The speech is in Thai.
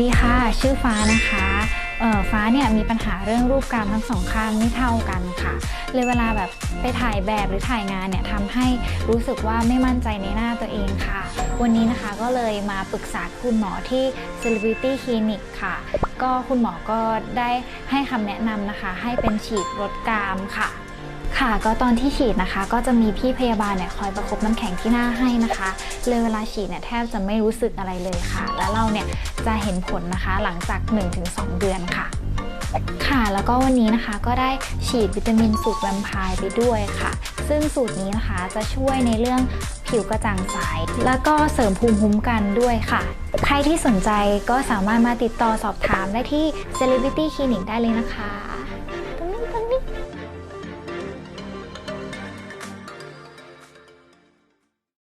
ดีค่ะ ชื่อฟ้านะคะเออฟ้าเนี่ยมีปัญหาเรื่องรูปกรามทั้งสองข้างไม่เท่ากันค่ะ เลยเวลาแบบไปถ่ายแบบหรือถ่ายงานเนี่ยทำให้รู้สึกว่าไม่มั่นใจในหน้าตัวเองค่ะ วันนี้นะคะก็เลยมาปรึกษาคุณหมอที่ Celebrity Clinic ค่ะ ก็คุณหมอก็ได้ให้คำแนะนำนะคะ ให้เป็นฉีดลดกรามค่ะ ค่ะก็ตอนที่ฉีดนะคะ ก็จะมีพี่พยาบาลเนี่ยคอยประคบน้ำแข็งที่หน้าให้นะคะเลยเวลาฉีดเนี่ยแทบจะไม่รู้สึกอะไรเลยค่ะ แล้วเราเนี่ยจะเห็นผลนะคะหลังจาก 1-2 เดือนค่ะ ค่ะแล้วก็วันนี้นะคะก็ได้ฉีดวิตามินสูตรแวมไพร์ไปด้วยค่ะ ซึ่งสูตรนี้นะคะจะช่วยในเรื่องผิวกระจ่างใสแล้วก็เสริมภูมิคุ้มกันด้วยค่ะ ใครที่สนใจก็สามารถมาติดต่อสอบถามได้ที่ Celebrity Clinic ได้เลยนะคะ